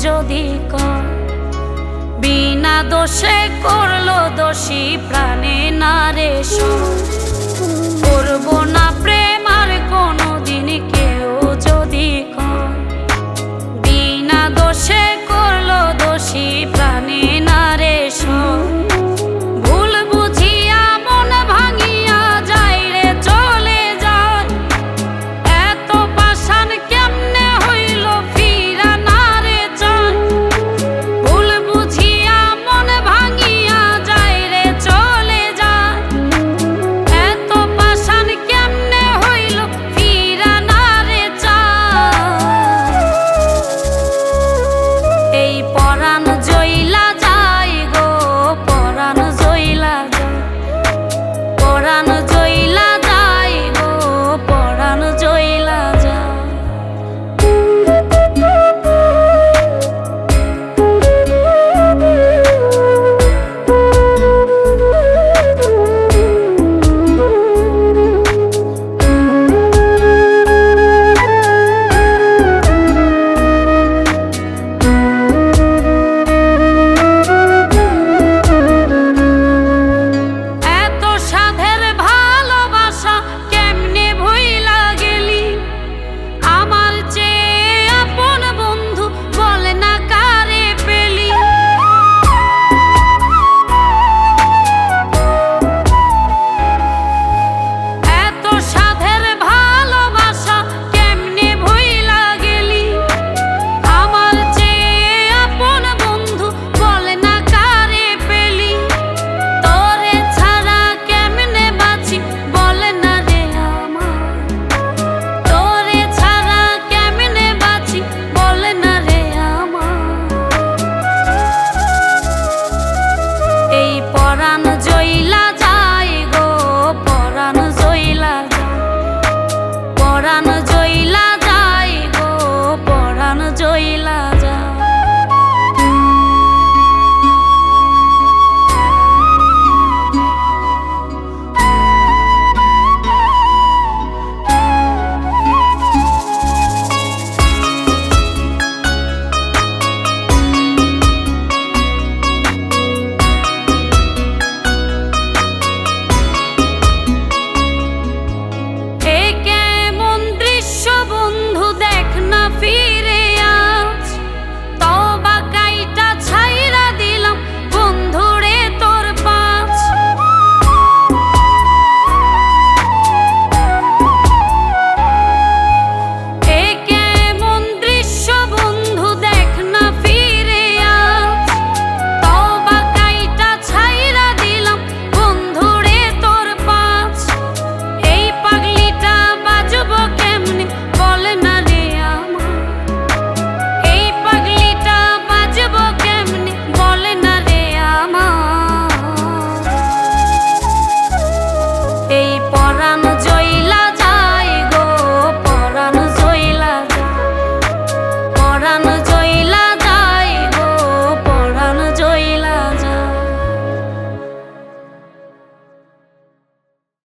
যদি কর বিনা দোষে করল দোষী প্রাণে না পরাণ জয়ী